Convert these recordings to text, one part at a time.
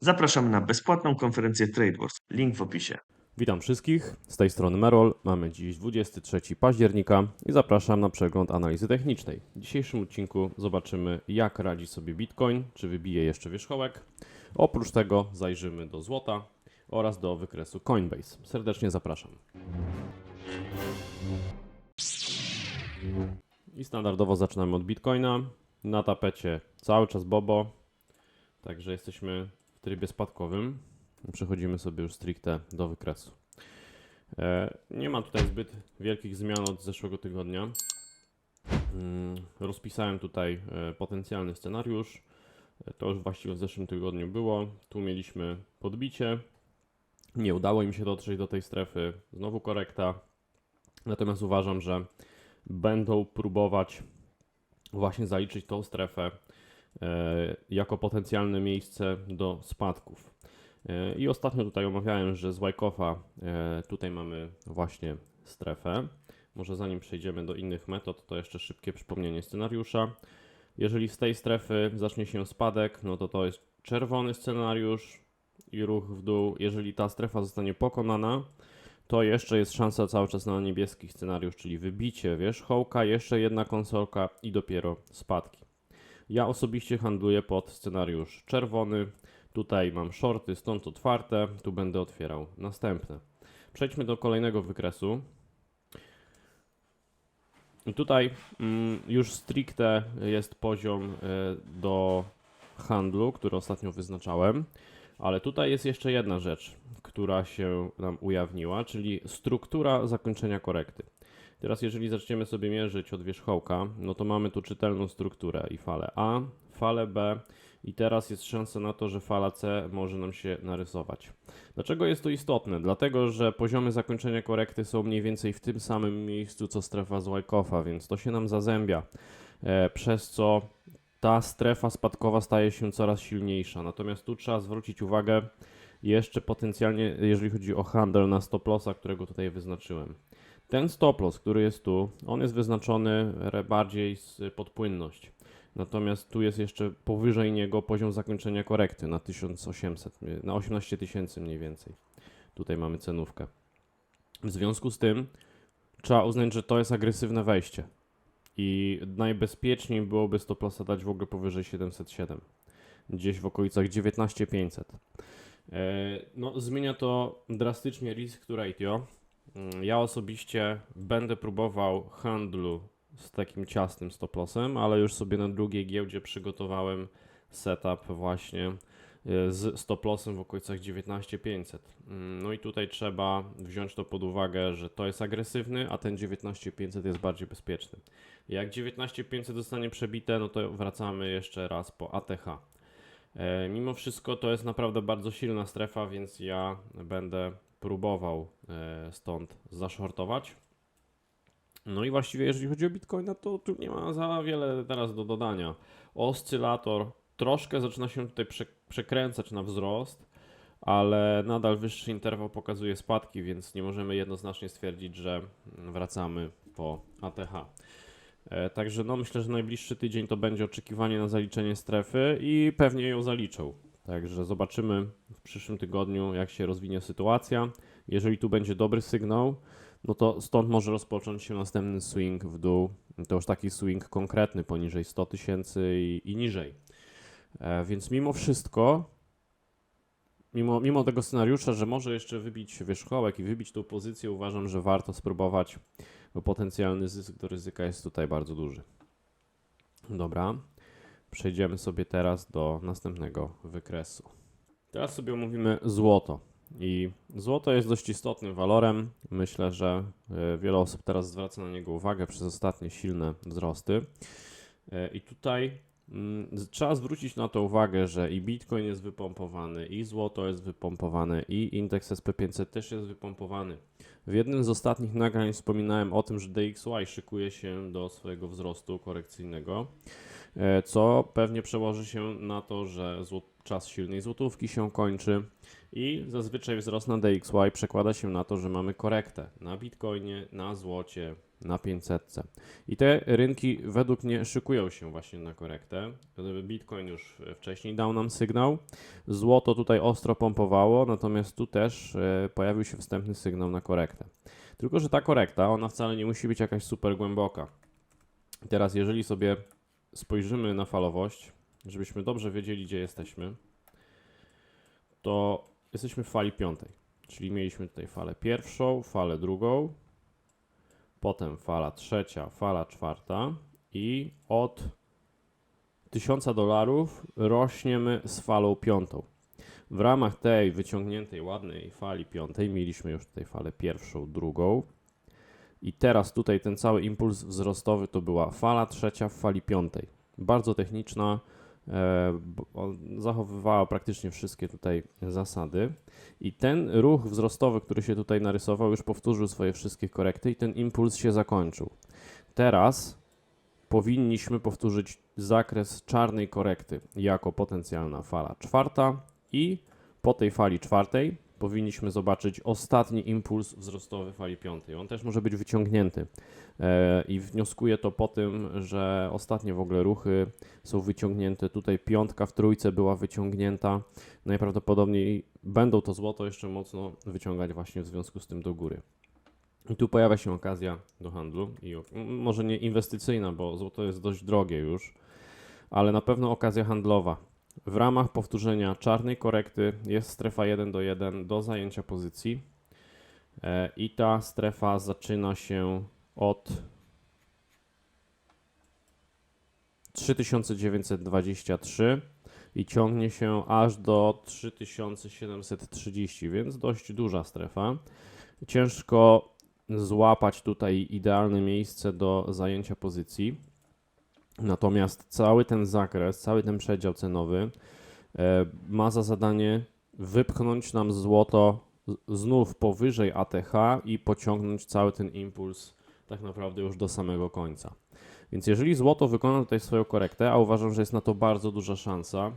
Zapraszam na bezpłatną konferencję TradeWars. Link w opisie. Witam wszystkich, z tej strony Merol. Mamy dziś 23 października i zapraszam na przegląd analizy technicznej. W dzisiejszym odcinku zobaczymy, jak radzi sobie Bitcoin, czy wybije jeszcze wierzchołek. Oprócz tego zajrzymy do złota oraz do wykresu Coinbase. Serdecznie zapraszam. I standardowo zaczynamy od Bitcoina. Na tapecie cały czas Bobo, także jesteśmy trybie spadkowym. Przechodzimy sobie już stricte do wykresu. E, Nie ma tutaj zbyt wielkich zmian od zeszłego tygodnia. Mm, Rozpisałem tutaj e, potencjalny scenariusz. E, To już właściwie w zeszłym tygodniu było. Tu mieliśmy podbicie. Nie udało im się dotrzeć do tej strefy. Znowu korekta. Natomiast uważam, że będą próbować właśnie zaliczyć tą strefę jako potencjalne miejsce do spadków. E, I ostatnio tutaj omawiałem, że z Wyckofa e, tutaj mamy właśnie strefę. Może zanim przejdziemy do innych metod, to jeszcze szybkie przypomnienie scenariusza. Jeżeli z tej strefy zacznie się spadek, no to to jest czerwony scenariusz i ruch w dół. Jeżeli ta strefa zostanie pokonana, to jeszcze jest szansa cały czas na niebieski scenariusz, czyli wybicie wierzchołka, jeszcze jedna konsolka i dopiero spadki. Ja osobiście handluję pod scenariusz czerwony. Tutaj mam shorty, stąd otwarte, tu będę otwierał następne. Przejdźmy do kolejnego wykresu. I tutaj mm, już stricte jest poziom y, do handlu, który ostatnio wyznaczałem, ale tutaj jest jeszcze jedna rzecz, która się nam ujawniła, czyli struktura zakończenia korekty. Teraz jeżeli zaczniemy sobie mierzyć od wierzchołka, no to mamy tu czytelną strukturę i falę A, falę B i teraz jest szansa na to, że fala C może nam się narysować. Dlaczego jest to istotne? Dlatego, że poziomy zakończenia korekty są mniej więcej w tym samym miejscu co strefa z Wyckofa, więc to się nam zazębia, e, przez co ta strefa spadkowa staje się coraz silniejsza. Natomiast tu trzeba zwrócić uwagę jeszcze potencjalnie, jeżeli chodzi o handel na stop lossa, którego tutaj wyznaczyłem. Ten stop loss, który jest tu, on jest wyznaczony bardziej z podpłynność. Natomiast tu jest jeszcze powyżej niego poziom zakończenia korekty na 1800, mniej- na 18 tysięcy mniej więcej. Tutaj mamy cenówkę. W związku z tym trzeba uznać, że to jest agresywne wejście. I najbezpieczniej byłoby stop lossa dać w ogóle powyżej 707. Gdzieś w okolicach 19500. E, No, zmienia to drastycznie risk to ratio. Mm, Ja osobiście będę próbował handlu z takim ciasnym stop lossem, ale już sobie na drugiej giełdzie przygotowałem setup właśnie y, z stop lossem w okolicach 19500. Mm, No i tutaj trzeba wziąć to pod uwagę, że to jest agresywny, a ten 19500 jest bardziej bezpieczny. Jak 19500 zostanie przebite, no to wracamy jeszcze raz po ATH. E, Mimo wszystko to jest naprawdę bardzo silna strefa, więc ja będę próbował e, stąd zaszortować. No i właściwie jeżeli chodzi o Bitcoina, to tu nie ma za wiele teraz do dodania. Oscylator troszkę zaczyna się tutaj prze, przekręcać na wzrost, ale nadal wyższy interwał pokazuje spadki, więc nie możemy jednoznacznie stwierdzić, że wracamy po ATH. E, Także no myślę, że najbliższy tydzień to będzie oczekiwanie na zaliczenie strefy i pewnie ją zaliczą. Także zobaczymy w przyszłym tygodniu, jak się rozwinie sytuacja. Jeżeli tu będzie dobry sygnał, no to stąd może rozpocząć się następny swing w dół. To już taki swing konkretny, poniżej 100 tysięcy i, i niżej. E, więc mimo wszystko, mimo, mimo tego scenariusza, że może jeszcze wybić wierzchołek i wybić tą pozycję, uważam, że warto spróbować, bo potencjalny zysk do ryzyka jest tutaj bardzo duży. Dobra, przejdziemy sobie teraz do następnego wykresu. Teraz sobie omówimy złoto. I złoto jest dość istotnym walorem. Myślę, że e, wiele osób teraz zwraca na niego uwagę przez ostatnie silne wzrosty. E, I tutaj mm, trzeba zwrócić na to uwagę, że i Bitcoin jest wypompowany, i złoto jest wypompowane, i indeks SP500 też jest wypompowany. W jednym z ostatnich nagrań wspominałem o tym, że DXY szykuje się do swojego wzrostu korekcyjnego, co pewnie przełoży się na to, że czas silnej złotówki się kończy i zazwyczaj wzrost na DXY przekłada się na to, że mamy korektę na Bitcoinie, na złocie na 500. I te rynki według mnie szykują się właśnie na korektę. Bitcoin już wcześniej dał nam sygnał. Złoto tutaj ostro pompowało, natomiast tu też e, pojawił się wstępny sygnał na korektę. Tylko, że ta korekta, ona wcale nie musi być jakaś super głęboka. Teraz, jeżeli sobie spojrzymy na falowość, żebyśmy dobrze wiedzieli, gdzie jesteśmy, to jesteśmy w fali piątej. Czyli mieliśmy tutaj falę pierwszą, falę drugą, potem fala trzecia, fala czwarta i od 1000 dolarów rośniemy z falą piątą. W ramach tej wyciągniętej, ładnej fali piątej mieliśmy już tutaj falę pierwszą, drugą. I teraz tutaj ten cały impuls wzrostowy to była fala trzecia w fali piątej. Bardzo techniczna, e, zachowywała praktycznie wszystkie tutaj zasady. I ten ruch wzrostowy, który się tutaj narysował, już powtórzył swoje wszystkie korekty i ten impuls się zakończył. Teraz powinniśmy powtórzyć zakres czarnej korekty jako potencjalna fala czwarta i po tej fali czwartej powinniśmy zobaczyć ostatni impuls wzrostowy fali piątej. On też może być wyciągnięty e, i wnioskuję to po tym, że ostatnie w ogóle ruchy są wyciągnięte. Tutaj piątka w trójce była wyciągnięta. Najprawdopodobniej będą to złoto jeszcze mocno wyciągać właśnie w związku z tym do góry. I tu pojawia się okazja do handlu i może nie inwestycyjna, bo złoto jest dość drogie już, ale na pewno okazja handlowa. W ramach powtórzenia czarnej korekty jest strefa 1 do 1 do zajęcia pozycji e, i ta strefa zaczyna się od 3923 i ciągnie się aż do 3730, więc dość duża strefa. Ciężko złapać tutaj idealne miejsce do zajęcia pozycji. Natomiast cały ten zakres, cały ten przedział cenowy e, ma za zadanie wypchnąć nam złoto znów powyżej ATH i pociągnąć cały ten impuls tak naprawdę już do samego końca. Więc jeżeli złoto wykona tutaj swoją korektę, a uważam, że jest na to bardzo duża szansa,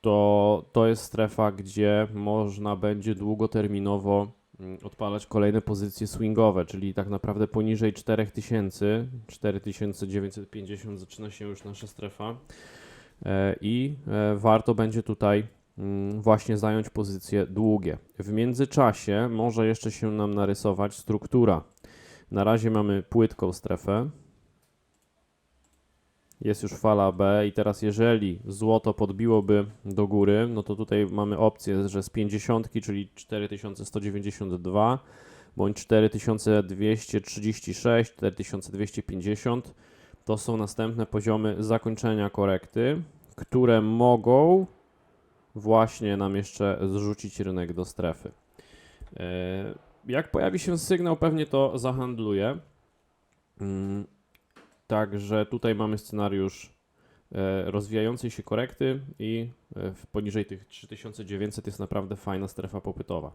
to to jest strefa, gdzie można będzie długoterminowo odpalać kolejne pozycje swingowe, czyli tak naprawdę poniżej 4000, 4950 zaczyna się już nasza strefa e, i e, warto będzie tutaj mm, właśnie zająć pozycje długie. W międzyczasie może jeszcze się nam narysować struktura. Na razie mamy płytką strefę. Jest już fala B i teraz jeżeli złoto podbiłoby do góry, no to tutaj mamy opcję, że z 50, czyli 4192 bądź 4236, 4250 to są następne poziomy zakończenia korekty, które mogą właśnie nam jeszcze zrzucić rynek do strefy. E, Jak pojawi się sygnał, pewnie to zahandluje. Także tutaj mamy scenariusz e, rozwijającej się korekty i e, poniżej tych 3900 jest naprawdę fajna strefa popytowa.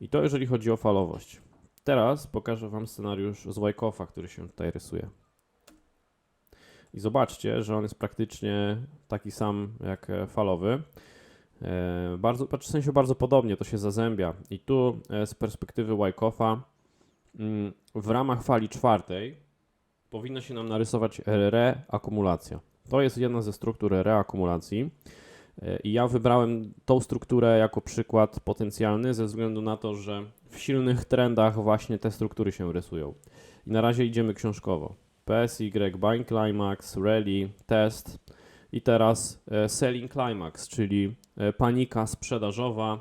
I to jeżeli chodzi o falowość. Teraz pokażę Wam scenariusz z Wyckoff'a, który się tutaj rysuje. I zobaczcie, że on jest praktycznie taki sam jak e, falowy. Bardzo, znaczy w sensie bardzo podobnie to się zazębia. I tu z perspektywy Wyckoff'a mm, w ramach fali czwartej powinna się nam narysować reakumulacja. To jest jedna ze struktur reakumulacji. E, I ja wybrałem tą strukturę jako przykład potencjalny ze względu na to, że w silnych trendach właśnie te struktury się rysują. I na razie idziemy książkowo. PSY, Buying Climax, Rally, Test i teraz e, Selling Climax, czyli e, panika sprzedażowa,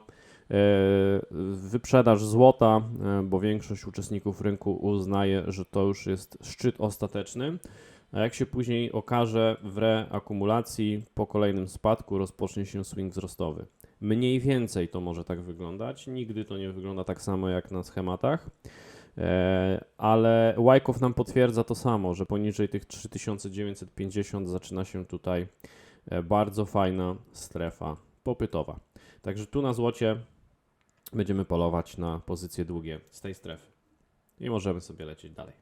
wyprzedaż złota, e, bo większość uczestników rynku uznaje, że to już jest szczyt ostateczny. A jak się później okaże, w reakumulacji po kolejnym spadku rozpocznie się swing wzrostowy. Mniej więcej to może tak wyglądać. Nigdy to nie wygląda tak samo jak na schematach. E, ale Wyckoff nam potwierdza to samo, że poniżej tych 3950 zaczyna się tutaj e, bardzo fajna strefa popytowa. Także tu na złocie będziemy polować na pozycje długie z tej strefy. I możemy sobie lecieć dalej.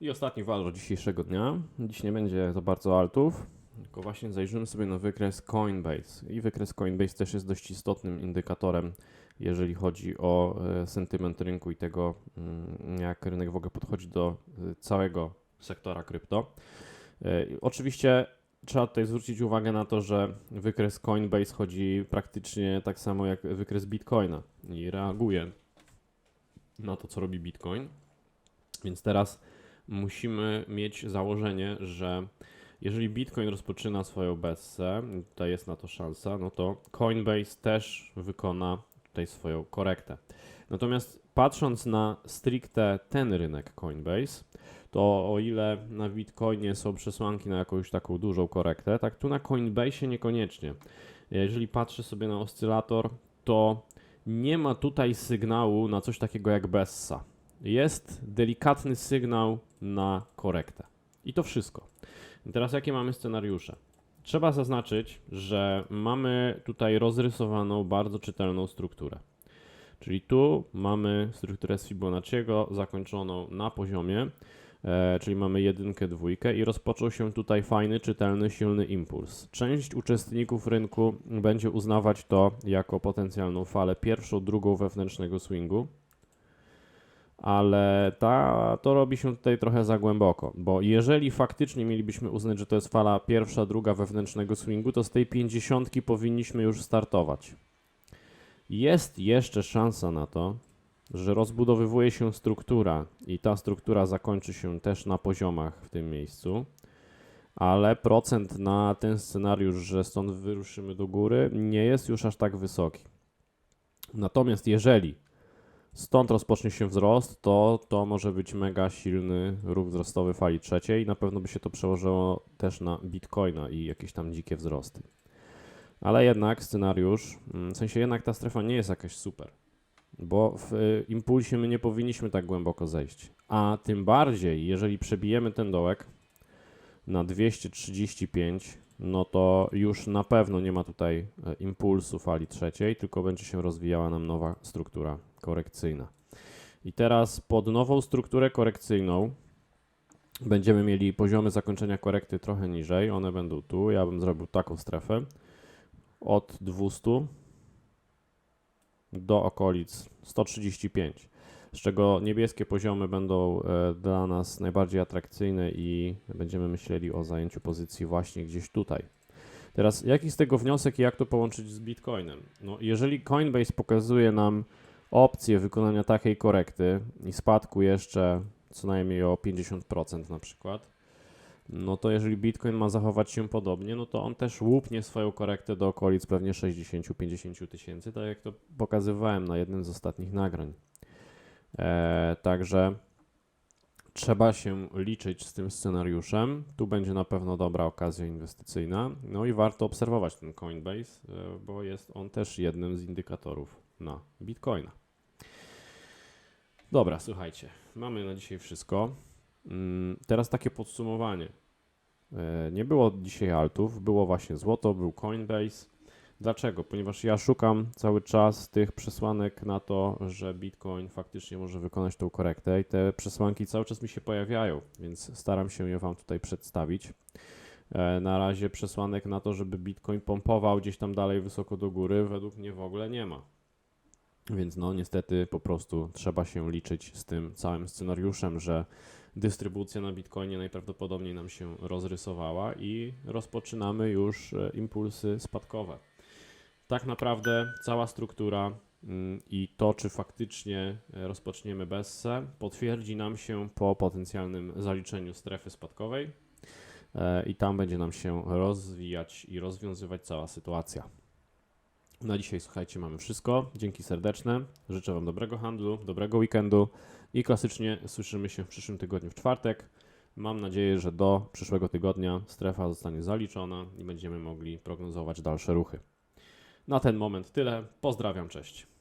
I ostatni walor dzisiejszego dnia. Dziś nie będzie za bardzo altów. Tylko właśnie zajrzymy sobie na wykres Coinbase. I wykres Coinbase też jest dość istotnym indykatorem, jeżeli chodzi o e, sentyment rynku i tego, mm, jak rynek w ogóle podchodzi do e, całego sektora krypto. E, Oczywiście trzeba tutaj zwrócić uwagę na to, że wykres Coinbase chodzi praktycznie tak samo jak wykres Bitcoina i reaguje na to, co robi Bitcoin. Więc teraz musimy mieć założenie, że jeżeli Bitcoin rozpoczyna swoją bessę, tutaj jest na to szansa, no to Coinbase też wykona tutaj swoją korektę. Natomiast patrząc na stricte ten rynek Coinbase, to o ile na Bitcoinie są przesłanki na jakąś taką dużą korektę, tak tu na Coinbase niekoniecznie. Jeżeli patrzę sobie na oscylator, to nie ma tutaj sygnału na coś takiego jak Bessa. Jest delikatny sygnał na korektę. I to wszystko. I teraz jakie mamy scenariusze? Trzeba zaznaczyć, że mamy tutaj rozrysowaną bardzo czytelną strukturę. Czyli tu mamy strukturę z Fibonacciego zakończoną na poziomie, czyli mamy jedynkę, dwójkę i rozpoczął się tutaj fajny, czytelny, silny impuls. Część uczestników rynku będzie uznawać to jako potencjalną falę pierwszą, drugą wewnętrznego swingu, ale ta, to robi się tutaj trochę za głęboko, bo jeżeli faktycznie mielibyśmy uznać, że to jest fala pierwsza, druga wewnętrznego swingu, to z tej pięćdziesiątki powinniśmy już startować. Jest jeszcze szansa na to, że rozbudowywuje się struktura i ta struktura zakończy się też na poziomach w tym miejscu, ale procent na ten scenariusz, że stąd wyruszymy do góry, nie jest już aż tak wysoki. Natomiast jeżeli stąd rozpocznie się wzrost, to to może być mega silny ruch wzrostowy fali trzeciej na pewno by się to przełożyło też na Bitcoina i jakieś tam dzikie wzrosty. Ale jednak scenariusz, mm, w sensie jednak ta strefa nie jest jakaś super, bo w y, impulsie my nie powinniśmy tak głęboko zejść. A tym bardziej, jeżeli przebijemy ten dołek na 235, no to już na pewno nie ma tutaj e, impulsu fali trzeciej, tylko będzie się rozwijała nam nowa struktura korekcyjna. I teraz pod nową strukturę korekcyjną będziemy mieli poziomy zakończenia korekty trochę niżej. One będą tu. Ja bym zrobił taką strefę od 200 do okolic 135, z czego niebieskie poziomy będą e, dla nas najbardziej atrakcyjne i będziemy myśleli o zajęciu pozycji właśnie gdzieś tutaj. Teraz, jaki z tego wniosek i jak to połączyć z Bitcoinem? No, jeżeli Coinbase pokazuje nam opcję wykonania takiej korekty i spadku jeszcze co najmniej o 50% na przykład, no to jeżeli Bitcoin ma zachować się podobnie, no to on też łupnie swoją korektę do okolic pewnie 60-50 tysięcy, tak jak to pokazywałem na jednym z ostatnich nagrań. E, także trzeba się liczyć z tym scenariuszem. Tu będzie na pewno dobra okazja inwestycyjna. No i warto obserwować ten Coinbase, e, bo jest on też jednym z indykatorów na Bitcoina. Dobra, słuchajcie, mamy na dzisiaj wszystko. Mm, Teraz takie podsumowanie. E, Nie było dzisiaj altów, było właśnie złoto, był Coinbase. Dlaczego? Ponieważ ja szukam cały czas tych przesłanek na to, że Bitcoin faktycznie może wykonać tą korektę i te przesłanki cały czas mi się pojawiają, więc staram się je Wam tutaj przedstawić. E, Na razie przesłanek na to, żeby Bitcoin pompował gdzieś tam dalej wysoko do góry, według mnie w ogóle nie ma. Więc no niestety po prostu trzeba się liczyć z tym całym scenariuszem, że dystrybucja na Bitcoinie najprawdopodobniej nam się rozrysowała i rozpoczynamy już e, impulsy spadkowe. Tak naprawdę cała struktura mm, i to, czy faktycznie e, rozpoczniemy bessę, potwierdzi nam się po potencjalnym zaliczeniu strefy spadkowej e, i tam będzie nam się rozwijać i rozwiązywać cała sytuacja. Na dzisiaj, słuchajcie, mamy wszystko. Dzięki serdeczne. Życzę Wam dobrego handlu, dobrego weekendu i klasycznie słyszymy się w przyszłym tygodniu w czwartek. Mam nadzieję, że do przyszłego tygodnia strefa zostanie zaliczona i będziemy mogli prognozować dalsze ruchy. Na ten moment tyle. Pozdrawiam, cześć.